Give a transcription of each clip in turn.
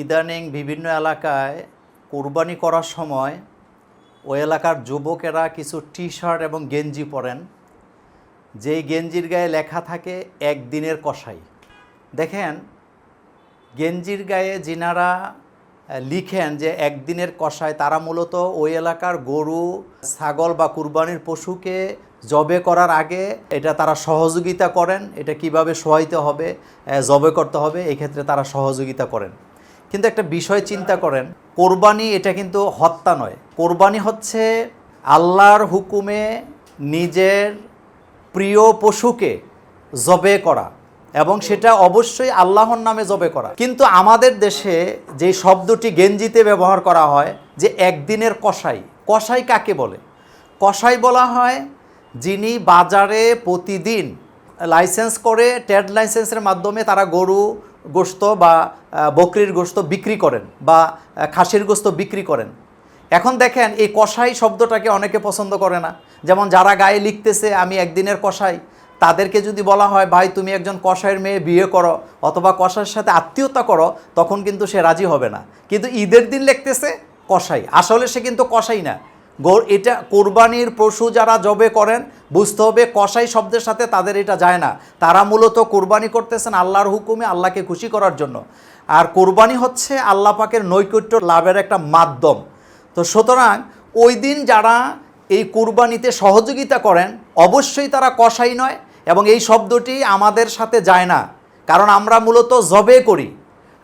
ইদানিং বিভিন্ন এলাকায় কোরবানি করার সময় ওই এলাকার যুবকেরা কিছু টি শার্ট এবং গেঞ্জি পরেন। যেই গেঞ্জির গায়ে লেখা থাকে, একদিনের কষাই দেখেন, গেঞ্জির গায়ে যিনারা লিখেন যে একদিনের কষায় তারা মূলত ওই এলাকার গরু, ছাগল বা কুরবানির পশুকে জবে করার আগে এটা তারা সহযোগিতা করেন। এটা কীভাবে সহাইতে হবে জবে করতে হবে এই ক্ষেত্রে তারা সহযোগিতা করেন। কিন্তু একটা বিষয় চিন্তা করেন, কোরবানি এটা কিন্তু হত্যা নয়। কোরবানি হচ্ছে আল্লাহর হুকুমে নিজের প্রিয় পশুকে জবে করা এবং সেটা অবশ্যই আল্লাহর নামে জবে করা। কিন্তু আমাদের দেশে যে শব্দটি গেঞ্জিতে ব্যবহার করা হয় যে একদিনের কসাই কসাই কাকে বলে? কসাই বলা হয় যিনি বাজারে প্রতিদিন লাইসেন্স করে ট্রেড লাইসেন্সের মাধ্যমে তারা গরু গোস্ত বা বকরির গোস্ত বিক্রি করেন বা খাসির গোস্ত বিক্রি করেন। এখন দেখেন, এই কষাই শব্দটাকে অনেকে পছন্দ করে না। যেমন যারা গায়ে লিখতেছে, আমি একদিনের কষাই তাদেরকে যদি বলা হয়, ভাই, তুমি একজন কষাইয়ের মেয়ে, বিয়ে করো অথবা কষাইয়ের সাথে আত্মীয়তা করো, তখন কিন্তু সে রাজি হবে না। কিন্তু ঈদের দিন লিখতেছে কষাই আসলে সে কিন্তু কষাই না। গোর এটা কোরবানির পশু যারা জবে করেন বুঝতে হবে কষাই শব্দের সাথে তাদের এটা যায় না। তারা মূলত কোরবানি করতেছেন আল্লাহর হুকুমে আল্লাহকে খুশি করার জন্য। আর কোরবানি হচ্ছে আল্লাহ পাকের নৈকট্য লাভের একটা মাধ্যম। তো সুতরাং ওই দিন যারা এই কুরবানিতে সহযোগিতা করেন, অবশ্যই তারা কষাই নয় এবং এই শব্দটি আমাদের সাথে যায় না। কারণ আমরা মূলত জবে করি।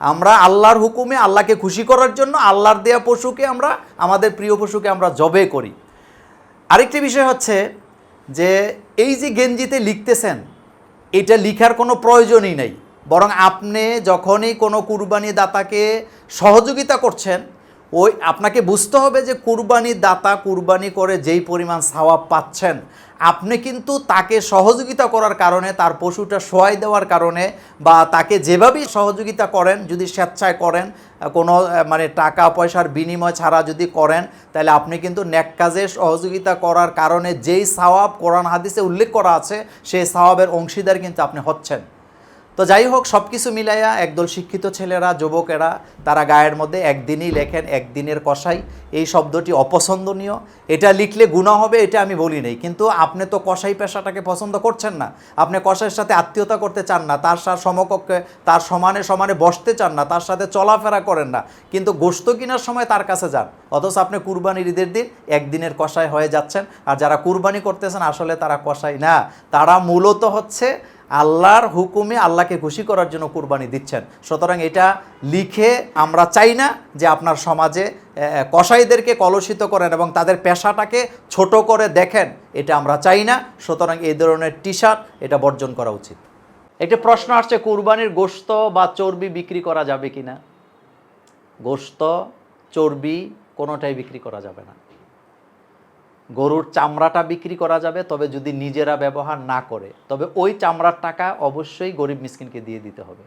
আমরা আল্লাহর হুকুমে আল্লাহকে খুশি করার জন্য আল্লাহর দেয়া পশুকে আমরা, আমাদের প্রিয় পশুকে আমরা জবে করি। আরেকটি বিষয় হচ্ছে যে এই যে গেঞ্জিতে লিখতেছেন, এটা লিখার কোনো প্রয়োজনই নাই। বরং আপনি যখনই কোনো কুরবানি দাতাকে সহযোগিতা করছেন, ওই আপনাকে বুঝতে হবে যে কুরবানি দাতা কুরবানি করে যেই পরিমাণ সাওয়াব পাচ্ছেন আপনি কিন্তু তাকে সহযোগিতা করার কারণে, তার পশুটা সোয়াই দেওয়ার কারণে বা তাকে যেভাবেই সহযোগিতা করেন, যদি স্বেচ্ছায় করেন, কোনো মানে টাকা পয়সার বিনিময় ছাড়া যদি করেন, তাহলে আপনি কিন্তু ন্যাক কাজে সহযোগিতা করার কারণে যেই সাওয়াব কোরআন হাদিসে উল্লেখ করা আছে, সেই সাওয়াবের অংশীদার কিন্তু আপনি হচ্ছেন। তো যাই হোক সব কিছু মিলাইয়া একদল শিক্ষিত ছেলেরা, যুবকেরা, তারা গায়ের মধ্যে একদিনই লেখেন, একদিনের কষাই এই শব্দটি অপছন্দনীয়। এটা লিখলে গুণা হবে, এটা আমি বলি নাই। কিন্তু আপনি তো কষাই পেশাটাকে পছন্দ করছেন না। আপনি কষাইয়ের সাথে আত্মীয়তা করতে চান না, তার সাথে সমকক্ষে, তার সমানে সমানে বসতে চান না, তার সাথে চলাফেরা করেন না। কিন্তু গোস্ত কেনার সময় তার কাছে যান। অথচ আপনি কুরবানির ঈদের দিন একদিনের কষাই হয়ে যাচ্ছেন। আর যারা কুরবানি করতেছেন, আসলে তারা কষাই না। তারা মূলত হচ্ছে আল্লাহর হুকুমে আল্লাহকে খুশি করার জন্য কুরবানি দিচ্ছেন। সুতরাং এটা লিখে আমরা চাই না যে আপনার সমাজে কসাইদেরকে কলুষিত করেন এবং তাদের পেশাটাকে ছোট করে দেখেন, এটা আমরা চাই না। সুতরাং এই ধরনের টি শার্ট এটা বর্জন করা উচিত। একটি প্রশ্ন আসছে, কুরবানির গোস্ত বা চর্বি বিক্রি করা যাবে কি না গোস্ত চর্বি কোনোটাই বিক্রি করা যাবে না। গরুর চামড়াটা বিক্রি করা যাবে, তবে যদি নিজেরা ব্যবহার না করে, তবে ওই চামড়ার টাকা অবশ্যই গরিব মিসকিনকে দিয়ে দিতে হবে।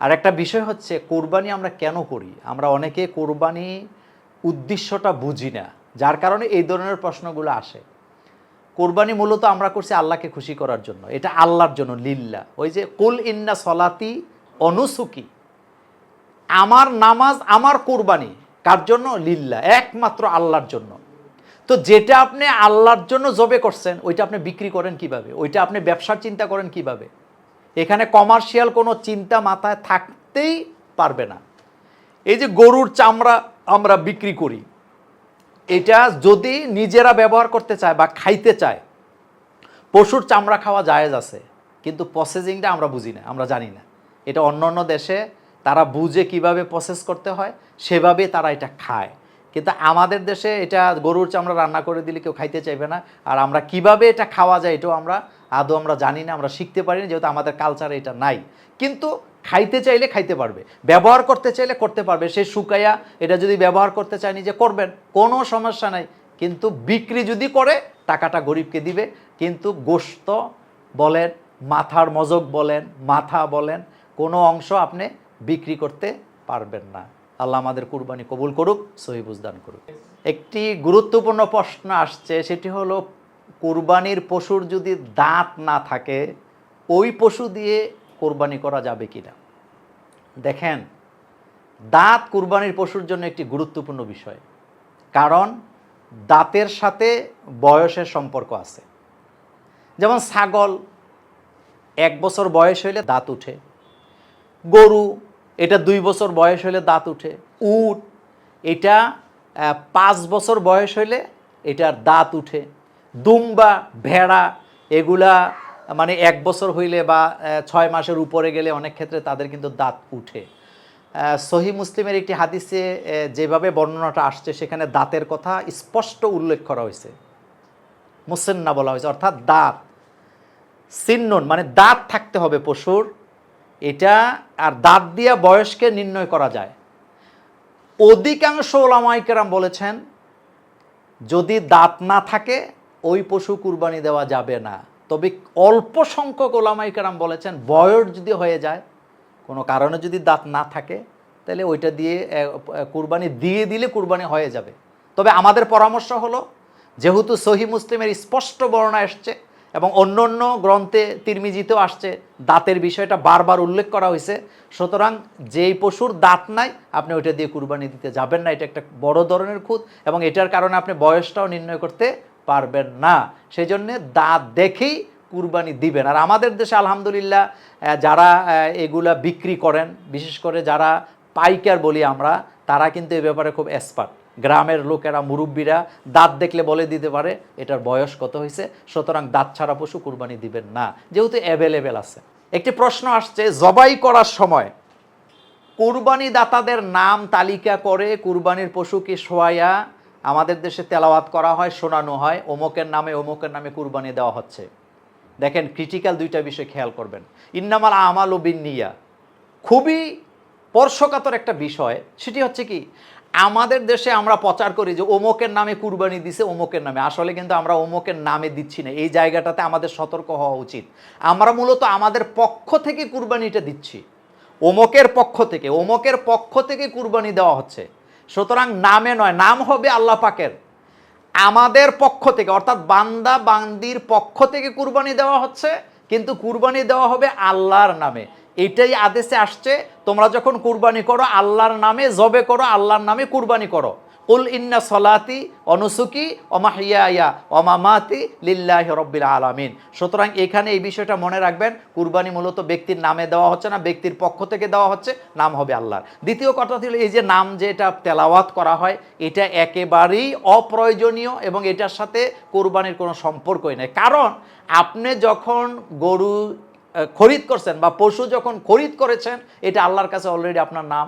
আর একটা বিষয় হচ্ছে, কোরবানি আমরা কেন করি? আমরা অনেকে কোরবানি উদ্দেশ্যটা বুঝি না, যার কারণে এই ধরনের প্রশ্নগুলো আসে। কোরবানি মূলত আমরা করছি আল্লাহকে খুশি করার জন্য, এটা আল্লাহর জন্য, লিল্লা। ওই যে, কুল ইন্না সলাতি অনুসুকি। আমার নামাজ, আমার কোরবানি, কার জন্য? লিল্লা, একমাত্র আল্লাহর জন্য। তো যেটা আপনি আল্লাহর জন্য জবে করছেন, ওইটা আপনি বিক্রি করেন কীভাবে? ওইটা আপনি ব্যবসার চিন্তা করেন কীভাবে? এখানে কমার্শিয়াল কোনো চিন্তা মাথায় থাকতেই পারবে না। এই যে গরুর চামড়া আমরা বিক্রি করি, এটা যদি নিজেরা ব্যবহার করতে চায় বা খাইতে চায়, পশুর চামড়া খাওয়া জায়েজ আছে, কিন্তু প্রসেসিংটা আমরা বুঝি না, আমরা জানি না। এটা অন্য অন্য দেশে তারা বুঝে কীভাবে প্রসেস করতে হয়, সেভাবে তারা এটা খায়। কিন্তু আমাদের দেশে এটা গরুর চামড়া রান্না করে দিলে কেউ খাইতে চাইবে না। আর আমরা কীভাবে এটা খাওয়া যায় এটাও আমরা আদৌ আমরা জানি না, আমরা শিখতে পারি না যেহেতু আমাদের কালচারে এটা নাই। কিন্তু খাইতে চাইলে খাইতে পারবে, ব্যবহার করতে চাইলে করতে পারবে। সে শুকাইয়া এটা যদি ব্যবহার করতে চায় যে করবেন, কোনো সমস্যা নাই। কিন্তু বিক্রি যদি করে, টাকাটা গরিবকে দিবে। কিন্তু গোস্ত বলেন, মাথার মজক বলেন, মাথা বলেন, কোনো অংশ আপনি বিক্রি করতে পারবেন না। আল্লাহ আমাদের কুরবানি কবুল করুক সহিবুজদান করুক। একটি গুরুত্বপূর্ণ প্রশ্ন আসছে, সেটি হলো, কুরবানির পশুর যদি দাঁত না থাকে, ওই পশু দিয়ে কোরবানি করা যাবে কিনা? দেখেন, দাঁত কুরবানির পশুর জন্য একটি গুরুত্বপূর্ণ বিষয়। কারণ, দাঁতের সাথে বয়সের সম্পর্ক আছে। যেমন ছাগল, এক বছর বয়স হইলে দাঁত উঠে। গরু এটা দুই বছর বয়স হলে দাঁত উঠে। উট, এটা পাঁচ বছর বয়স হলে এটার দাঁত উঠে। দুম্বা, ভেড়া, এগুলা মানে এক বছর হইলে বা ছয় মাসের উপরে গেলে অনেক ক্ষেত্রে তাদের কিন্তু দাঁত উঠে। সহি মুসলিমের একটি হাদিসে যেভাবে বর্ণনাটা আসছে, সেখানে দাঁতের কথা স্পষ্ট উল্লেখ করা হয়েছে। মুসেন্না বলা হয়েছে, অর্থাৎ দাঁত। সিন্নন মানে দাঁত থাকতে হবে পশুর এটা আর দাঁত দিয়া বয়সকে নির্ণয় করা যায়। অধিকাংশ ওলামাইকেরাম বলেছেন, যদি দাঁত না থাকে, ওই পশু কুরবানি দেওয়া যাবে না। তবে অল্প সংখ্যক ওলামাইকেরাম বলেছেন, বয়স যদি হয়ে যায়, কোনো কারণে যদি দাঁত না থাকে, তাহলে ওইটা দিয়ে কুরবানি দিয়ে দিলে কুরবানি হয়ে যাবে। তবে আমাদের পরামর্শ হলো, যেহেতু সহি মুসলিমের স্পষ্ট বর্ণনা এসছে এবং অন্য অন্য গ্রন্থে তিরমিজিতেও আসছে, দাঁতের বিষয়টা বারবার উল্লেখ করা হয়েছে। সুতরাং যেই পশুর দাঁত নাই, আপনি ওইটা দিয়ে কুরবানি দিতে যাবেন না, এটা একটা বড় ধরনের খুঁত এবং এটার কারণে আপনি বয়সটাও নির্ণয় করতে পারবেন না। সেই জন্যে দাঁত দেখেই কুরবানি দিবেন। আর আমাদের দেশে আলহামদুলিল্লাহ যারা এগুলা বিক্রি করেন, বিশেষ করে যারা পাইকার বলি আমরা, তারা কিন্তু এ ব্যাপারে খুব এক্সপার্ট গ্রামের লোকেরা, মুরব্বীরা দাঁত দেখলে বলে দিতে পারে, এটার বয়স কত হয়েছে, সুতরাং দাঁত ছাড়া পশু কুরবানি দিবেন না। যেহেতু অ্যাভেলেবেল আছে। একটি প্রশ্ন আসছে, জবাই করার সময় কুরবানি দাতাদের নাম তালিকা করে কুরবানির পশুকে শোয়াইয়া আমাদের দেশে তেলাওয়াত করা হয়, শোনানো হয়, অমুকের নামে অমুকের নামে কুরবানি দেওয়া হচ্ছে। দেখেন ক্রিটিক্যাল দুইটা বিষয় খেয়াল করবেন। ইন্নামাল আমাল ও বিন্নিয়া। খুবই স্পর্শকাতর একটা বিষয়, সেটি হচ্ছে কি আমাদের দেশে আমরা প্রচার করি যে অমুকের নামে কুরবানি দিছে, অমুকের নামে। আসলে কিন্তু আমরা অমুকের নামে দিচ্ছি না। এই জায়গাটাতে আমাদের সতর্ক হওয়া উচিত। আমরা মূলত আমাদের পক্ষ থেকে কুরবানিটা দিচ্ছি। ওমকের পক্ষ থেকে। ওমকের পক্ষ থেকে কুরবানি দেওয়া হচ্ছে। সুতরাং নামে নয়, নাম হবে আল্লাহ পাকের। আমাদের পক্ষ থেকে, অর্থাৎ বান্দা বান্দির পক্ষ থেকে কুরবানি দেওয়া হচ্ছে, কিন্তু কুরবানি দেওয়া হবে আল্লাহর নামে। এটাই আদেশে আসছে, তোমরা যখন কুরবানি করো, আল্লাহর নামে জবে করো, আল্লাহর নামে কুরবানি করো। কুল ইন্না সলাতি অনুসুকি অমাহিয়া অমামাতি লিল্লাহি রব্বিল আলামিন। সুতরাং এখানে এই বিষয়টা মনে রাখবেন, কুরবানি মূলত ব্যক্তির নামে দেওয়া হচ্ছে না, ব্যক্তির পক্ষ থেকে দেওয়া হচ্ছে, নাম হবে আল্লাহর। দ্বিতীয় কথা ছিল এই যে নাম যে এটা তেলাওয়াত করা হয়, এটা একেবারেই অপ্রয়োজনীয় এবং এটার সাথে কোরবানির কোনো সম্পর্কই নেই। কারণ আপনি যখন গরু খরিদ করছেন বা পশু যখন খরিদ করেছেন, এটা আল্লাহর কাছে অলরেডি আপনার নাম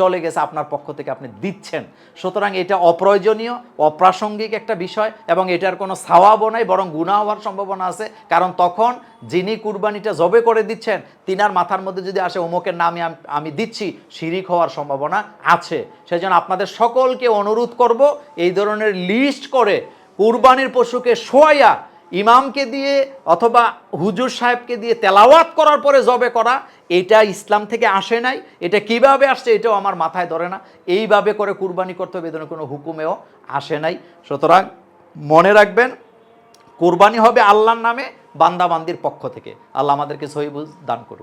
চলে গেছে, আপনার পক্ষ থেকে আপনি দিচ্ছেন। সুতরাং এটা অপ্রয়োজনীয়, অপ্রাসঙ্গিক একটা বিষয় এবং এটার কোনো সাওয়াবও নাই, বরং গুণা হওয়ার সম্ভাবনা আছে। কারণ তখন যিনি কুরবানিটা জবে করে দিচ্ছেন, তিনার মাথার মধ্যে যদি আসে অমুকের নামে, আমি দিচ্ছি, শিরিক হওয়ার সম্ভাবনা আছে। সেজন্য আপনাদের সকলকে অনুরোধ করব, এই ধরনের লিস্ট করে কুরবানির পশুকে শোয়াইয়া ইমামকে দিয়ে অথবা হুজুর সাহেবকে দিয়ে তেলাওয়াত করার পরে জবে করা, এটা ইসলাম থেকে আসে নাই। এটা কীভাবে আসছে এটাও আমার মাথায় ধরে না। এইভাবে করে কুরবানি করতে হবে কোনো হুকুমেও আসে নাই। সুতরাং মনে রাখবেন, কুরবানি হবে আল্লাহর নামে বান্দাবান্দির পক্ষ থেকে। আল্লাহ আমাদেরকে সহিবুজ দান করুন